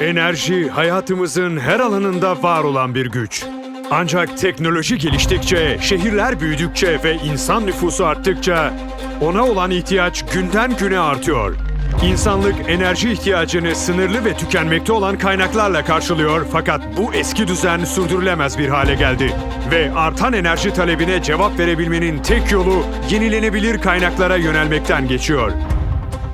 Enerji hayatımızın her alanında var olan bir güç. Ancak teknoloji geliştikçe, şehirler büyüdükçe ve insan nüfusu arttıkça ona olan ihtiyaç günden güne artıyor. İnsanlık enerji ihtiyacını sınırlı ve tükenmekte olan kaynaklarla karşılıyor fakat bu eski düzen sürdürülemez bir hale geldi. Ve artan enerji talebine cevap verebilmenin tek yolu yenilenebilir kaynaklara yönelmekten geçiyor.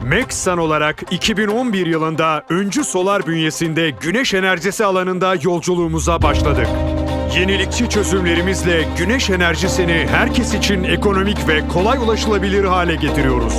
Maxsan olarak 2011 yılında öncü solar bünyesinde güneş enerjisi alanında yolculuğumuza başladık. Yenilikçi çözümlerimizle güneş enerjisini herkes için ekonomik ve kolay ulaşılabilir hale getiriyoruz.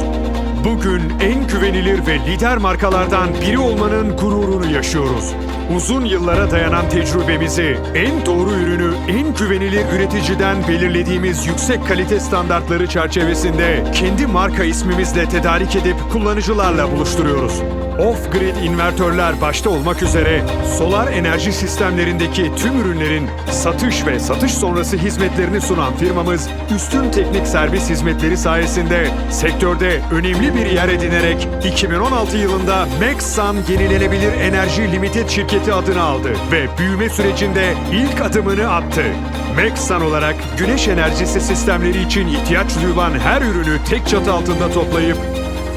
Bugün en güvenilir ve lider markalardan biri olmanın gururunu yaşıyoruz. Uzun yıllara dayanan tecrübemizi en doğru ürünü en güvenilir üreticiden belirlediğimiz yüksek kalite standartları çerçevesinde kendi marka ismimizle tedarik edip kullanıcılarla buluşturuyoruz. Off-grid invertörler başta olmak üzere solar enerji sistemlerindeki tüm ürünlerin satış ve satış sonrası hizmetlerini sunan firmamız üstün teknik servis hizmetleri sayesinde sektörde önemli bir yer edinerek 2016 yılında Maxsan Yenilenebilir Enerji Limited şirketi adını aldı ve büyüme sürecinde ilk adımını attı. Maxsan olarak güneş enerjisi sistemleri için ihtiyaç duyulan her ürünü tek çatı altında toplayıp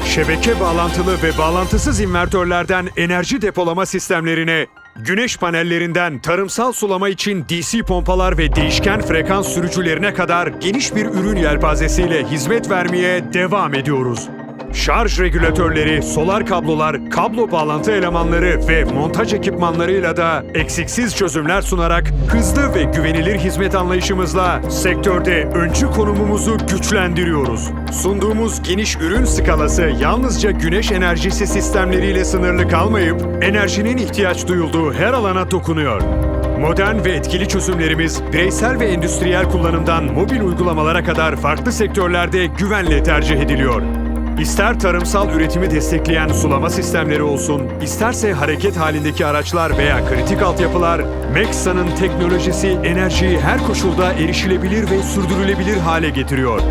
Şebeke bağlantılı ve bağlantısız invertörlerden enerji depolama sistemlerine, güneş panellerinden tarımsal sulama için DC pompalar ve değişken frekans sürücülerine kadar geniş bir ürün yelpazesiyle hizmet vermeye devam ediyoruz. Şarj regülatörleri, solar kablolar, kablo bağlantı elemanları ve montaj ekipmanlarıyla da eksiksiz çözümler sunarak hızlı ve güvenilir hizmet anlayışımızla sektörde öncü konumumuzu güçlendiriyoruz. Sunduğumuz geniş ürün skalası yalnızca güneş enerjisi sistemleriyle sınırlı kalmayıp enerjinin ihtiyaç duyulduğu her alana dokunuyor. Modern ve etkili çözümlerimiz bireysel ve endüstriyel kullanımdan mobil uygulamalara kadar farklı sektörlerde güvenle tercih ediliyor. İster tarımsal üretimi destekleyen sulama sistemleri olsun, isterse hareket halindeki araçlar veya kritik altyapılar, Maxsa'nın teknolojisi enerjiyi her koşulda erişilebilir ve sürdürülebilir hale getiriyor.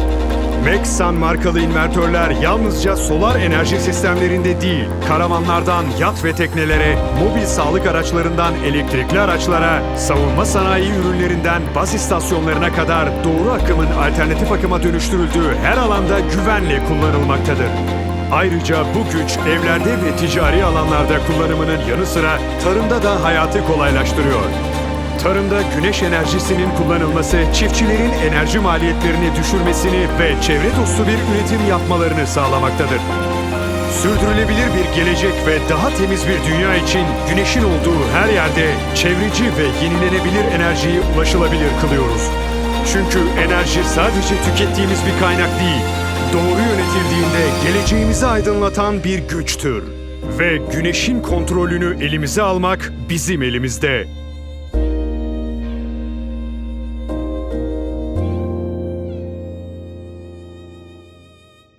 Maxsan markalı invertörler yalnızca solar enerji sistemlerinde değil, karavanlardan yat ve teknelere, mobil sağlık araçlarından elektrikli araçlara, savunma sanayi ürünlerinden baz istasyonlarına kadar doğru akımın alternatif akıma dönüştürüldüğü her alanda güvenle kullanılmaktadır. Ayrıca bu güç evlerde ve ticari alanlarda kullanımının yanı sıra tarımda da hayatı kolaylaştırıyor. Tarımda güneş enerjisinin kullanılması çiftçilerin enerji maliyetlerini düşürmesini ve çevre dostu bir üretim yapmalarını sağlamaktadır. Sürdürülebilir bir gelecek ve daha temiz bir dünya için güneşin olduğu her yerde çevreci ve yenilenebilir enerjiyi ulaşılabilir kılıyoruz. Çünkü enerji sadece tükettiğimiz bir kaynak değil, doğru yönetildiğinde geleceğimizi aydınlatan bir güçtür. Ve güneşin kontrolünü elimize almak bizim elimizde.